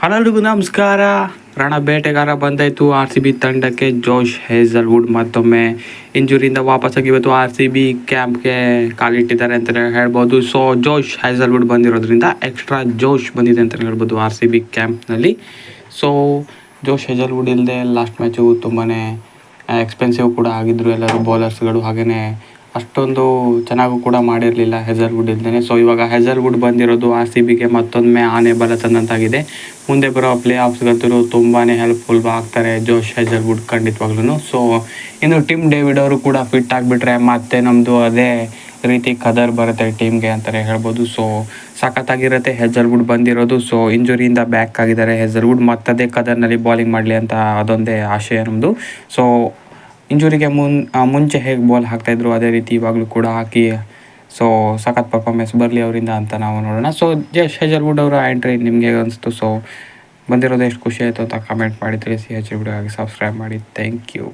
ಹಲರಿಗೂ ನಮಸ್ಕಾರ. ರಣ ಬೇಟೆಗಾರ ಬಂದಾಯಿತು. R C B ತಂಡಕ್ಕೆ ಜೋಶ್ ಹೇಸಲ್ವುಡ್ ಮತ್ತೊಮ್ಮೆ ಇಂಜುರಿಯಿಂದ ವಾಪಸ್ಸಾಗಿ ಇವತ್ತು ಆರ್ ಸಿ ಬಿ ಕ್ಯಾಂಪ್ಗೆ ಕಾಲಿಟ್ಟಿದ್ದಾರೆ ಅಂತಲೇ ಹೇಳ್ಬೋದು. ಸೊ ಜೋಶ್ ಹೇಸಲ್ವುಡ್ ಬಂದಿರೋದ್ರಿಂದ ಎಕ್ಸ್ಟ್ರಾ ಜೋಶ್ ಬಂದಿದೆ ಅಂತಲೇ ಹೇಳ್ಬೋದು ಆರ್ ಸಿ ಬಿ ಕ್ಯಾಂಪ್ನಲ್ಲಿ. ಸೊ ಜೋಶ್ ಹೇಸಲ್ವುಡ್ ಇಲ್ಲದೆ ಲಾಸ್ಟ್ ಮ್ಯಾಚು ತುಂಬಾ ಎಕ್ಸ್ಪೆನ್ಸಿವ್ ಕೂಡ ಆಗಿದ್ದರು ಎಲ್ಲರೂ ಬೌಲರ್ಸ್ಗಳು ಹಾಗೆಯೇ ಅಷ್ಟೊಂದು ಚೆನ್ನಾಗೂ ಕೂಡ ಮಾಡಿರಲಿಲ್ಲ ಹೆಜಲ್ವುಡ್ ಇಲ್ದೇ ಸೊ ಇವಾಗ ಹೆಸರ್ವುಡ್ ಬಂದಿರೋದು ಆರ್ ಸಿ ಬಿಗೆ ಮತ್ತೊಮ್ಮೆ ಆನೆ ಬಲ ತಂದಂತಾಗಿದೆ. ಮುಂದೆ ಬರೋ ಪ್ಲೇ ಆಫ್ಸ್ಗಂತೂ ತುಂಬಾ ಹೆಲ್ಪ್ಫುಲ್ ಆಗ್ತಾರೆ ಜೋಶ್ ಹೆಜರ್ವುಡ್ ಖಂಡಿತವಾಗ್ಲೂ ಸೊ ಇನ್ನು ಟಿಮ್ ಡೇವಿಡ್ ಅವರು ಕೂಡ ಫಿಟ್ ಆಗಿಬಿಟ್ರೆ ಮತ್ತೆ ನಮ್ಮದು ಅದೇ ರೀತಿ ಕದರ್ ಬರುತ್ತೆ ಟೀಮ್ಗೆ ಅಂತಲೇ ಹೇಳ್ಬೋದು. ಸೊ ಸಖತ್ತಾಗಿರುತ್ತೆ ಹೆಜಲ್ವುಡ್ ಬಂದಿರೋದು. ಸೊ ಇಂಜುರಿಯಿಂದ ಬ್ಯಾಕ್ ಆಗಿದ್ದಾರೆ ಹೆಜಲ್ವುಡ್ ಮತ್ತದೇ ಕದರ್ನಲ್ಲಿ ಬಾಲಿಂಗ್ ಮಾಡಲಿ ಅಂತ ಅದೊಂದೇ ಆಶಯ ನಮ್ಮದು ಸೊ ಇಂಜುರಿಗೆ ಮುನ್ ಮುಂಚೆ ಹೇಗೆ ಬಾಲ್ ಹಾಕ್ತಾಯಿದ್ರು, ಅದೇ ರೀತಿ ಇವಾಗಲೂ ಕೂಡ ಹಾಕಿ ಸೊ ಸಖತ್ ಪರ್ಫಾರ್ಮೆನ್ಸ್ ಬರಲಿ ಅವರಿಂದ ಅಂತ ನಾವು ನೋಡೋಣ. ಸೊ ಜಸ್ಟ್ ಹೆಜಲ್ವುಡ್ ಅವರ ಎಂಟ್ರಿ ನಿಮಗೆ ಅನಿಸ್ತು? ಸೊ ಬಂದಿರೋದು ಎಷ್ಟು ಖುಷಿ ಆಯಿತು ಅಂತ ಕಮೆಂಟ್ ಮಾಡಿ ತಿಳಿಸಿ. ಹೆಜಲ್ವುಡ್ ಆಗಿ ಸಬ್ಸ್ಕ್ರೈಬ್ ಮಾಡಿ. Thank you